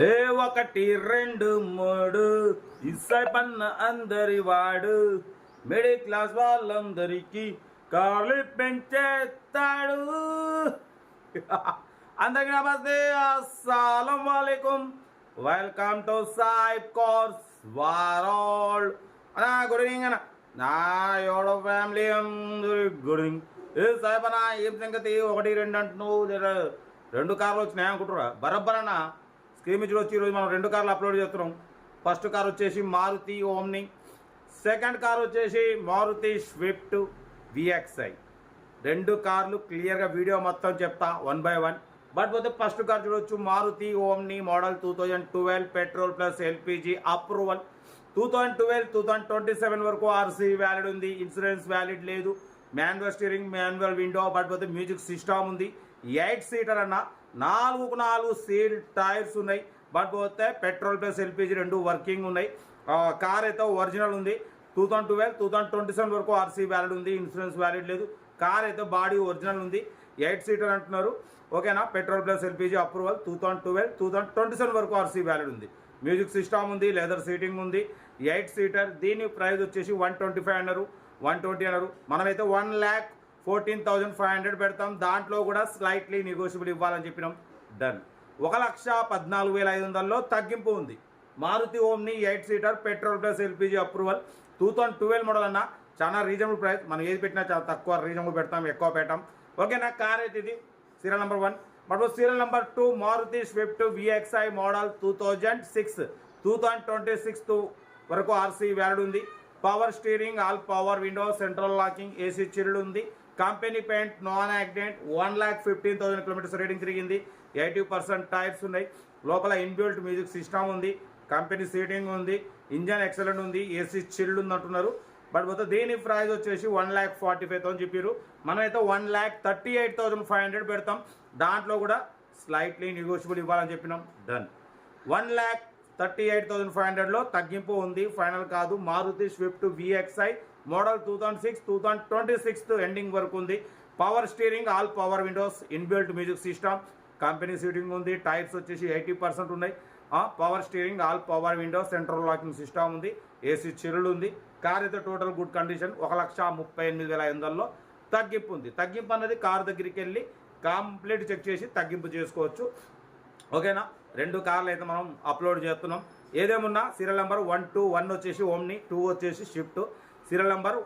ఏ ఒకటి రెండు మూడు. ఇస్సై పన్న అందరి వాడు. మిడిల్ క్లాస్ వాళ్ళందరికీ కార్లు పెంచేస్తాడు. అందరికీ నమస్తే. అస్సలం వాలేకుం. వెల్కమ్ టు సాయిబ్ కోర్స్ వారోల్. అన్నా గుడ్ ఈవినింగ్ అన్న. నా ఎవడో ఫ్యామిలీ అందరి గుడ్ ఈవినింగ్. ఏ సాయిబ్ అన్న ఏం సంగతి? ఒకటి రెండు అంటున్నావు. రెండు కార్లు వచ్చినాయి అనుకుంటురా బరబ్బరన్నా అన్న స్క్రీన్ వచ్చి ఈరోజు మనం రెండు కార్లు అప్లోడ్ చేస్తున్నాం. ఫస్ట్ కార్ వచ్చేసి మారుతి ఓమ్ని సెకండ్ కార్ వచ్చేసి మారుతి స్విఫ్ట్ విఎక్స్ఐ. రెండు కార్లు క్లియర్గా వీడియో మొత్తం చెప్తా వన్ బై వన్. బట్ పోతే ఫస్ట్ కార్ చూడొచ్చు Maruti Omni model two thousand twelve petrol plus LPG approval. Two thousand twelve two thousand twenty seven వరకు ఆర్సీ వ్యాలిడ్ ఉంది ఇన్సూరెన్స్ వ్యాలిడ్ లేదు. Manual steering manual window but పోతే music system ఉంది. Eight seater అన్న నాలుగుకు నాలుగు seal tyres ఉన్నాయి. But పోతే పెట్రోల్ ప్లస్ ఎల్పిజి రెండు వర్కింగ్ ఉన్నాయి. కార్ అయితే ఒరిజినల్ ఉంది. Two thousand twelve two thousand twenty seven వరకు ఆర్సీ వ్యాలిడ్ ఉంది. ఇన్సూరెన్స్ వ్యాలిడ్ లేదు. కార్ అయితే బాడీ ఒరిజినల్ ఉంది. ఎయిట్ సీటర్ అంటున్నారు. ఓకేనా? Petrol plus LPG approval two thousand twelve two thousand twenty seven వరకు ఆర్సీ వ్యాలిడ్ ఉంది. మ్యూజిక్ సిస్టమ్ ఉంది లెదర్ సీటింగ్ ఉంది. ఎయిట్ సీటర్ దీని ప్రైస్ వచ్చేసి వన్ ట్వంటీ ఫైవ్ అన్నారు. వన్ ట్వంటీ అన్నారు. మనమైతే one lakh fourteen thousand five hundred పెడతాం. దాంట్లో కూడా స్లైట్లీ నెగోషియబుల్ ఇవ్వాలని చెప్పినాం. డన్ ఒక లక్ష పద్నాలుగు వేల ఐదు వందల్లో తగ్గింపు ఉంది. Maruti Omni eight seater petrol plus LPG approval. Two thousand twelve model అన్న చాలా రీజనబుల్ ప్రైస్ మనం ఏది పెట్టినా చాలా తక్కువ రీజనబుల్ పెడతాం ఎక్కువ పెట్టాం. ఓకేనా కార్ అయితే ఇది. Serial number one but serial number two Maruti Swift VXI model two thousand six two thousand twenty six వరకు ఆర్సీ వ్యాలిడ్ ఉంది. Power steering all power window central locking AC chilled ఉంది. Company paint non accident one lakh fifteen thousand kilometres rating తిరిగింది. Eighty percent tyres ఉన్నాయి. లోపల inbuilt music system ఉంది. Company seating ఉంది. Engine excellent ఉంది. AC chilled ఉంది అంటున్నారు but పోతే దీని ప్రైస్ వచ్చేసి one lakh forty five thousand చెప్పారు మనమైతే one lakh thirty eight thousand five hundred పెడతాం. దాంట్లో కూడా స్లైట్లీ నెగోషియబుల్ ఇవ్వాలని చెప్పినాం. Done one lakh thirty eight thousand five హండ్రెడ్లో తగ్గింపు ఉంది. ఫైనల్ కాదు. Maruti Swift VXI model two thousand six two thousand twenty sixth ending వరకు ఉంది. Power steering all power windows inbuilt music system company seating ఉంది tyres వచ్చేసి eighty percent ఉన్నాయి. Power steering all power windows central locking system ఉంది AC చిరులు ఉంది. Car అయితే total good condition ఒక లక్ష ముప్పై ఎనిమిది వేల ఐదు వందల్లో తగ్గింపు ఉంది. తగ్గింపు అన్నది కార్ దగ్గరికి వెళ్ళి కంప్లీట్ చెక్ చేసి తగ్గింపు చేసుకోవచ్చు. ఓకేనా? రెండు కార్లు అయితే మనం అప్లోడ్ చేస్తున్నాం. ఏదేమున్నా serial number one two one వచ్చేసి ఓమ్ని టూ వచ్చేసి షిఫ్ట్ సీరియల్ నెంబర్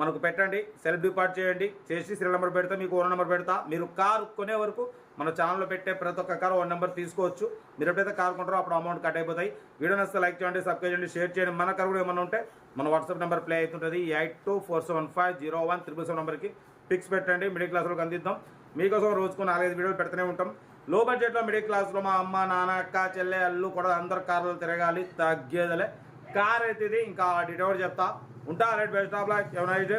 మనకు పెట్టండి సెల్ఫ్ డిపార్ట్ చేయండి. చేసి సీరియల్ నెంబర్ పెడతా మీకు ఓన్ నెంబర్ పెడతా. మీరు కారు కొనే వరకు మన ఛానల్లో పెట్టే ప్రతి ఒక్క కారు వన్ నెంబర్ తీసుకోవచ్చు. మీరు ఎప్పుడైతే కారు కొంటారో అప్పుడు అమౌంట్ కట్ అయిపోతాయి. వీడియో నచ్చితే లైక్ చేయండి సబ్స్క్రైబ్ చేయండి షేర్ చేయండి. మన కారు కూడా ఏమైనా ఉంటే మన వాట్సాప్ నెంబర్ ప్లే అవుతుంటుంది. Eight two four seven five zero one triple seven నెంబర్కి పిక్స్ పెట్టండి. మిడిల్ క్లాస్ అందిద్దాం. మీకోసం రోజుకు నాలుగైదు వీడియోలు పెడుతూనే ఉంటాం. లో బడ్జెట్లో మిడిల్ క్లాస్లో మా అమ్మ నాన్న అక్క చెల్లె అల్లు కూడా అందరు కార్లు తిరగాలి. తగ్గేదలే. కార్ అయితే ఇది ఇంకా డీటెయిల్ చెప్తా ఉంటా రైట్ బెస్ట్ ఆఫ్ లైక్ ఎవరైతే